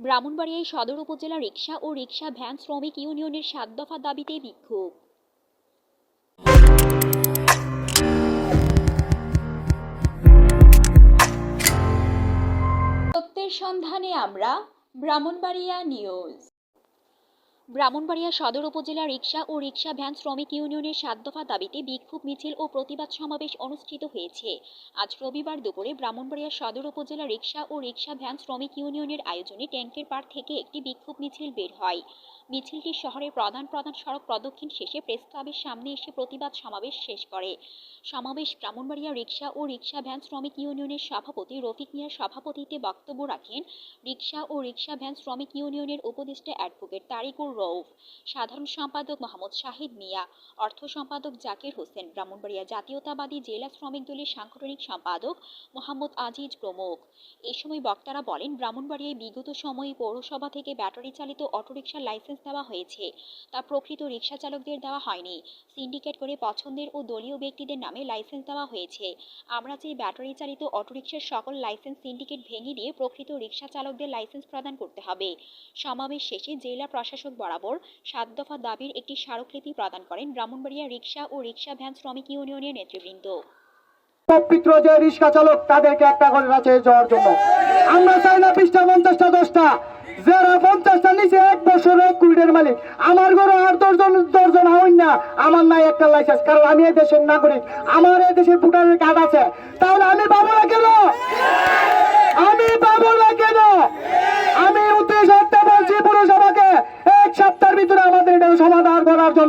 ব্রাহ্মণবাড়িয়ায় সদর উপজেলা রিক্সা ও rickshaw van শ্রমিক ইউনিয়নের সাত দফা দাবিতে বিক্ষোভ। সত্যের সন্ধানে আমরা ব্রাহ্মণবাড়িয়া নিউজ। ব্রাহ্মণবাড়িয়া সদর উপজেলা রিকশা ও রিকশা ভ্যান শ্রমিক ইউনিয়নের সাত দফা দাবিতে বিক্ষোভ মিছিল ও প্রতিবাদ সমাবেশ অনুষ্ঠিত হয়েছে। আজ রবিবার দুপুরে ব্রাহ্মণবাড়িয়া সদর উপজেলা রিকশা ও রিকশা ভ্যান শ্রমিক ইউনিয়নের আয়োজনে ট্যাঙ্কের পাড় থেকে একটি বিক্ষোভ মিছিল বের হয়। মিছিলটি শহরের প্রধান প্রধান সড়ক প্রদক্ষিণ শেষে প্রেস ক্লাবের সামনে এসে প্রতিবাদ সমাবেশ শেষ করে। সমাবেশ ব্রাহ্মণবাড়িয়া রিকশা ও রিকশা ভ্যান শ্রমিক ইউনিয়নের সভাপতি রফিক মিয়ার সভাপতিত্বে বক্তব্য রাখেন রিকশা ও রিকশা ভ্যান শ্রমিক ইউনিয়নের উপদেষ্টা অ্যাডভোকেট তারিকুর রৌফ। সাধারণ সম্পাদক মোহাম্মদ শাহিদ মিয়া, অর্থ সম্পাদক জাকির হোসেন, ব্রাহ্মণবাড়িয়া জাতীয়তাবাদী জেলা শ্রমিক দলের সাংগঠনিক সম্পাদক মোহাম্মদ আজিজ প্রমুখ। এ সময় বক্তারা বলেন, ব্রাহ্মণবাড়িয়ায় বিগত সময়ে পৌরসভা থেকে ব্যাটারি চালিত অটোরিকশার লাইসেন্স দেওয়া হয়েছে। তা প্রকৃত রিকশা চালকদের দেওয়া হয়নি। সিন্ডিকেট করে পছন্দের ও দলীয় ব্যক্তিদের নামে লাইসেন্স দেওয়া হয়েছে। আমরা চাই ব্যাটারি চালিত অটোরিকশার সকল লাইসেন্স সিন্ডিকেট ভেঙে দিয়ে প্রকৃত রিকশা চালকদের লাইসেন্স প্রদান করতে হবে। সমাবেশ শেষে জেলা প্রশাসক বরাবর সাত দফা দাবির একটি স্মারকলিপি প্রদান করেন ব্রাহ্মণবাড়িয়া রিকশা ও রিকশা ভ্যান শ্রমিক ইউনিয়নের নেতৃবৃন্দ। পবিত্র যে রিক্সা চালক, তাদেরকে একটা করে রাখে যাওয়ার জন্য। আমরা চাই না বিশটা পঞ্চাশটা, দশটা। যারা পঞ্চাশটা নিচে এক বছরে কুড়িটার মালিক, আমার ঘরে আর দশজন দশজন হইন না। আমার নাই একটা লাইসেন্স কারণ আমি এই দেশের নাগরিক। আমার এই দেশের ভোটারের কার্ড আছে। তাহলে আমি না কেন আমি পাবো না কেন আমি উদ্দেশ্য বলছি পুরসভাকে এক সপ্তাহের ভিতরে আমাদের এটা সমাধান করার জন্য